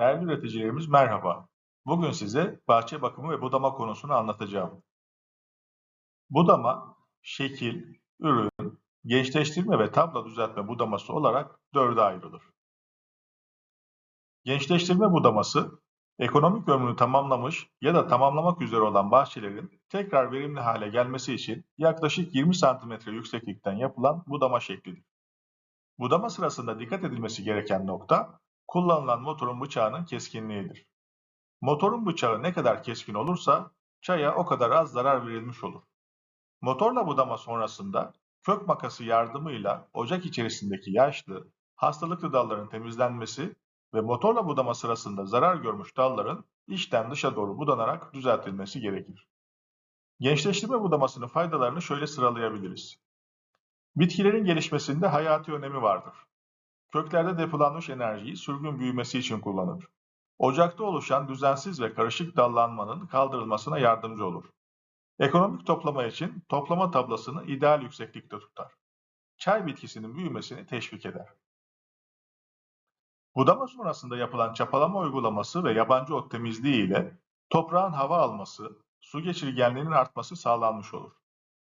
Değerli üreticilerimiz merhaba. Bugün size bahçe bakımı ve budama konusunu anlatacağım. Budama, şekil, ürün, gençleştirme ve tabla düzeltme budaması olarak dörde ayrılır. Gençleştirme budaması, ekonomik ömrünü tamamlamış ya da tamamlamak üzere olan bahçelerin tekrar verimli hale gelmesi için yaklaşık 20 cm yükseklikten yapılan budama şeklidir. Budama sırasında dikkat edilmesi gereken nokta, kullanılan motorun bıçağının keskinliğidir. Motorun bıçağı ne kadar keskin olursa çaya o kadar az zarar verilmiş olur. Motorla budama sonrasında kök makası yardımıyla ocak içerisindeki yaşlı, hastalıklı dalların temizlenmesi ve motorla budama sırasında zarar görmüş dalların içten dışa doğru budanarak düzeltilmesi gerekir. Gençleştirme budamasının faydalarını şöyle sıralayabiliriz. Bitkilerin gelişmesinde hayati önemi vardır. Köklerde depolanmış enerjiyi sürgün büyümesi için kullanır. Ocakta oluşan düzensiz ve karışık dallanmanın kaldırılmasına yardımcı olur. Ekonomik toplama için toplama tablasını ideal yükseklikte tutar. Çay bitkisinin büyümesini teşvik eder. Budama sonrasında yapılan çapalama uygulaması ve yabancı ot temizliği ile toprağın hava alması, su geçirgenliğinin artması sağlanmış olur.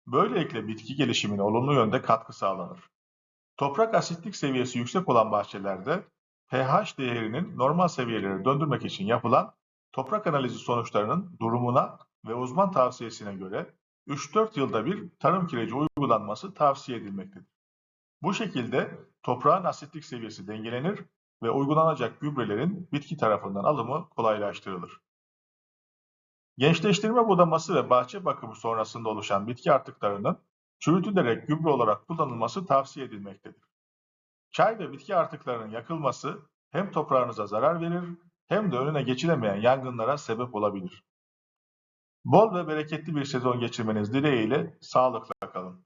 Böylelikle bitki gelişimine olumlu yönde katkı sağlanır. Toprak asitlik seviyesi yüksek olan bahçelerde pH değerinin normal seviyelere döndürmek için yapılan toprak analizi sonuçlarının durumuna ve uzman tavsiyesine göre 3-4 yılda bir tarım kireci uygulanması tavsiye edilmektedir. Bu şekilde toprağın asitlik seviyesi dengelenir ve uygulanacak gübrelerin bitki tarafından alımı kolaylaştırılır. Gençleştirme budaması ve bahçe bakımı sonrasında oluşan bitki artıklarının çürütülerek gübre olarak kullanılması tavsiye edilmektedir. Çay ve bitki artıklarının yakılması hem toprağınıza zarar verir hem de önüne geçilemeyen yangınlara sebep olabilir. Bol ve bereketli bir sezon geçirmeniz dileğiyle sağlıkla kalın.